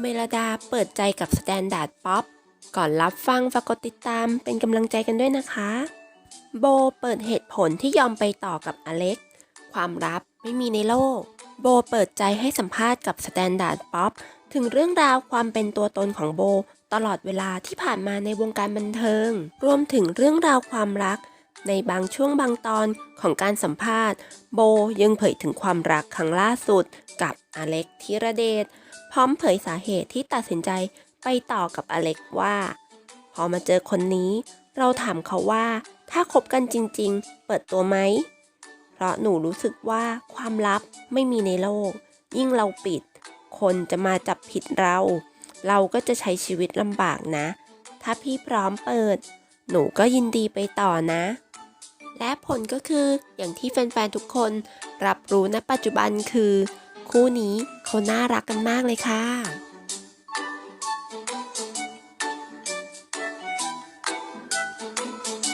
เมลดาเปิดใจกับสแตนดาร์ดป๊อปก่อนรับฟังฝากกดติดตามเป็นกำลังใจกันด้วยนะคะ โบเปิดเหตุผลที่ยอมไปต่อกับอเล็ก ความลับไม่มีในโลก โบเปิดใจให้สัมภาษณ์กับสแตนดาร์ดป๊อปถึงเรื่องราวความเป็นตัวตนของโบ ตลอดเวลาที่ผ่านมาในวงการบันเทิง รวมถึงเรื่องราวความรัก ในบางช่วงบางตอนของการสัมภาษณ์ โบยังเผยถึงความรักครั้งล่าสุดกับอเล็กธีระเดช พร้อมเผยสาเหตุที่ตัดสินใจไปต่อกับอเล็กว่า พอมาเจอคนนี้ เราถามเขาว่าถ้าคบกันจริงๆ เปิดตัวไหม เพราะหนูรู้สึกว่าความลับไม่มีในโลก ยิ่งเราปิด คนจะมาจับผิดเรา เราก็จะใช้ชีวิตลำบากนะ ถ้าพี่พร้อมเปิด หนูก็ยินดีไปต่อนะ และผลก็คืออย่างที่แฟนๆทุกคนรับรู้ณปัจจุบันคือ คู่นี้เขาน่ารักกันมากเลยค่ะ